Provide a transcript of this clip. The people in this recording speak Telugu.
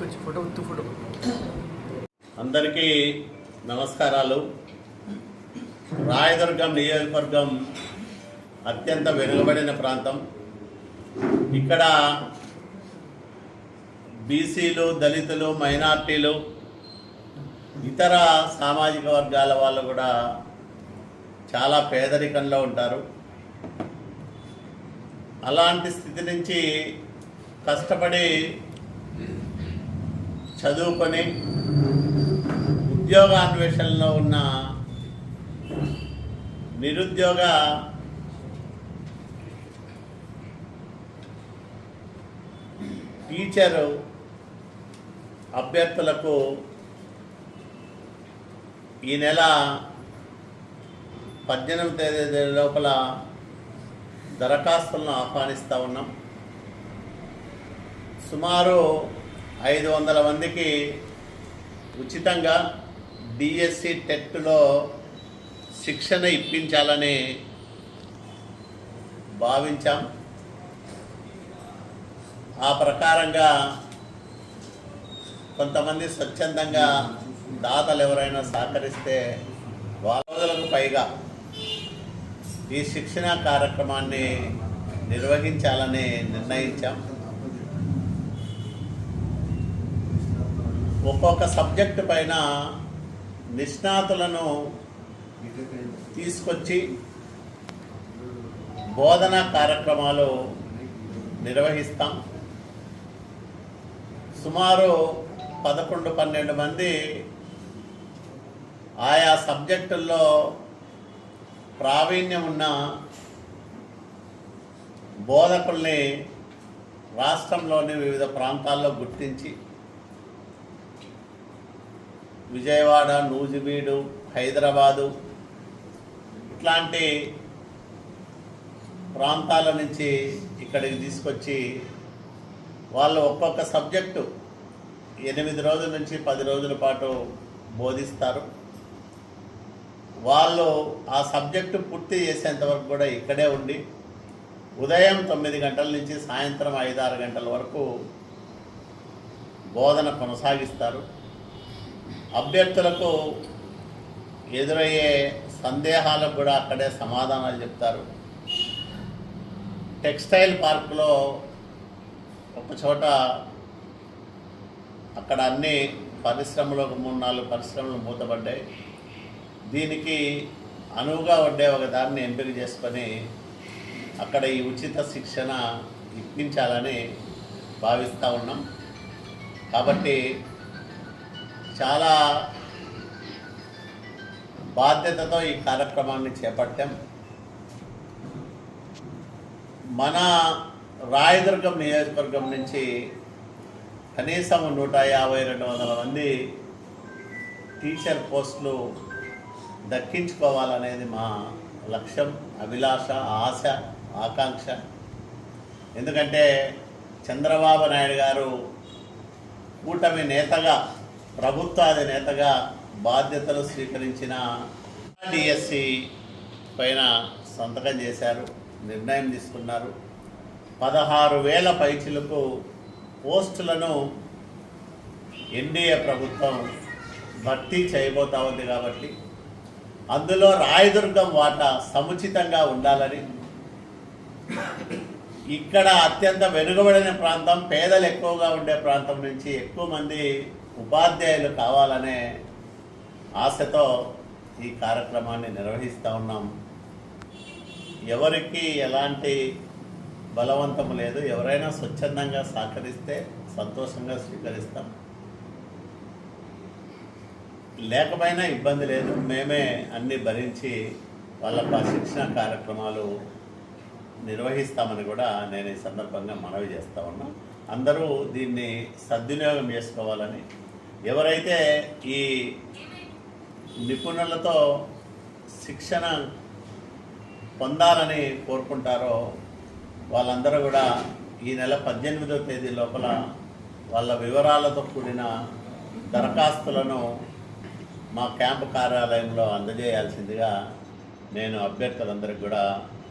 Photo ఉత్తు photo. అందరికీ నమస్కారాలు. రాయదుర్గం నియోజకవర్గం అత్యంత వెనుకబడిన ప్రాంతం. ఇక్కడ బీసీలు దళితులు మైనార్టీలు ఇతర సామాజిక వర్గాల వాళ్ళు కూడా చాలా పేదరికంలో ఉంటారు. అలాంటి స్థితి నుంచి కష్టపడి చదువుకొని ఉద్యోగాన్వేషణలో ఉన్న నిరుద్యోగ టీచరు అభ్యర్థులకు ఈ నెల పద్దెనిమిది తేదీ లోపల దరఖాస్తులను ఆహ్వానిస్తూ ఉన్నాం. సుమారు ఐదు వందల మందికి ఉచితంగా డిఎస్సి టెట్లో శిక్షణ ఇప్పించాలని భావించాం. ఆ ప్రకారంగా కొంతమంది స్వచ్ఛందంగా దాతలు ఎవరైనా సహకరిస్తే వాళ్ళకు పైగా ఈ శిక్షణ కార్యక్రమాన్ని నిర్వహించాలని నిర్ణయించాం. ఒక్కొక్క సబ్జెక్టు పైన నిష్ణాతులను తీసుకొచ్చి బోధనా కార్యక్రమాలు నిర్వహిస్తాం. సుమారు పదకొండు పన్నెండు మంది ఆయా సబ్జెక్టుల్లో ప్రావీణ్యం ఉన్న బోధకుల్ని రాష్ట్రంలోని వివిధ ప్రాంతాల్లో గుర్తించి విజయవాడ నూజివీడు హైదరాబాదు ఇట్లాంటి ప్రాంతాల నుంచి ఇక్కడికి తీసుకొచ్చి వాళ్ళు ఒక్కొక్క సబ్జెక్టు ఎనిమిది రోజుల నుంచి పది రోజుల పాటు బోధిస్తారు. వాళ్ళు ఆ సబ్జెక్టు పూర్తి చేసేంతవరకు కూడా ఇక్కడే ఉండి ఉదయం తొమ్మిది గంటల నుంచి సాయంత్రం ఐదు ఆరు గంటల వరకు బోధన కొనసాగిస్తారు. అభ్యర్థులకు ఎదురయ్యే సందేహాలకు కూడా అక్కడే సమాధానాలు చెప్తారు. టెక్స్టైల్ పార్కులో ఒక చోట అక్కడ అన్ని పరిశ్రమలు ఒక మూడు నాలుగు పరిశ్రమలు మూతపడ్డాయి. దీనికి అనువుగా ఉండే ఒక దాన్ని ఎంపిక చేసుకొని అక్కడ ఈ ఉచిత శిక్షణ ఇప్పించాలని భావిస్తూ ఉన్నాం. కాబట్టి చాలా బాధ్యతతో ఈ కార్యక్రమాన్ని చేపట్టాం. మన రాయదుర్గం నియోజకవర్గం నుంచి కనీసం నూట యాభై రెండు వందల మంది టీచర్ పోస్టులు దక్కించుకోవాలనేది మా లక్ష్యం అభిలాష ఆశ ఆకాంక్ష. ఎందుకంటే చంద్రబాబు నాయుడు గారు కూటమి నేతగా ప్రభుత్వాది నేతగా బాధ్యతలు స్వీకరించిన డిఎస్సి పైన సంతకం చేశారు నిర్ణయం తీసుకున్నారు. పదహారు వేల పైచిలకు పోస్టులను ఎన్డీఏ ప్రభుత్వం భర్తీ చేయబోతా ఉంది కాబట్టి అందులో రాయదుర్గం వాటా సముచితంగా ఉండాలని ఇక్కడ అత్యంత వెనుకబడిన ప్రాంతం పేదలు ఎక్కువగా ఉండే ప్రాంతం నుంచి ఎక్కువ మంది ఉపాధ్యాయులు కావాలనే ఆశతో ఈ కార్యక్రమాన్ని నిర్వహిస్తూ ఉన్నాం. ఎవరికి ఎలాంటి బలవంతం లేదు ఎవరైనా స్వచ్ఛందంగా సహకరిస్తే సంతోషంగా స్వీకరిస్తాం. లేకపోయినా ఇబ్బంది లేదు మేమే అన్ని భరించి వాళ్ళకు ఆ శిక్షణ కార్యక్రమాలు నిర్వహిస్తామని కూడా నేను ఈ సందర్భంగా మనవి చేస్తా ఉన్నా. అందరూ దీన్ని సద్వినియోగం చేసుకోవాలని. ఎవరైతే ఈ నిపుణులతో శిక్షణ పొందాలని కోరుకుంటారో వాళ్ళందరూ కూడా ఈ నెల పద్దెనిమిదో తేదీ లోపల వాళ్ళ వివరాలతో కూడిన దరఖాస్తులను మా క్యాంపు కార్యాలయంలో అందజేయాల్సిందిగా నేను అభ్యర్థులందరికీ కూడా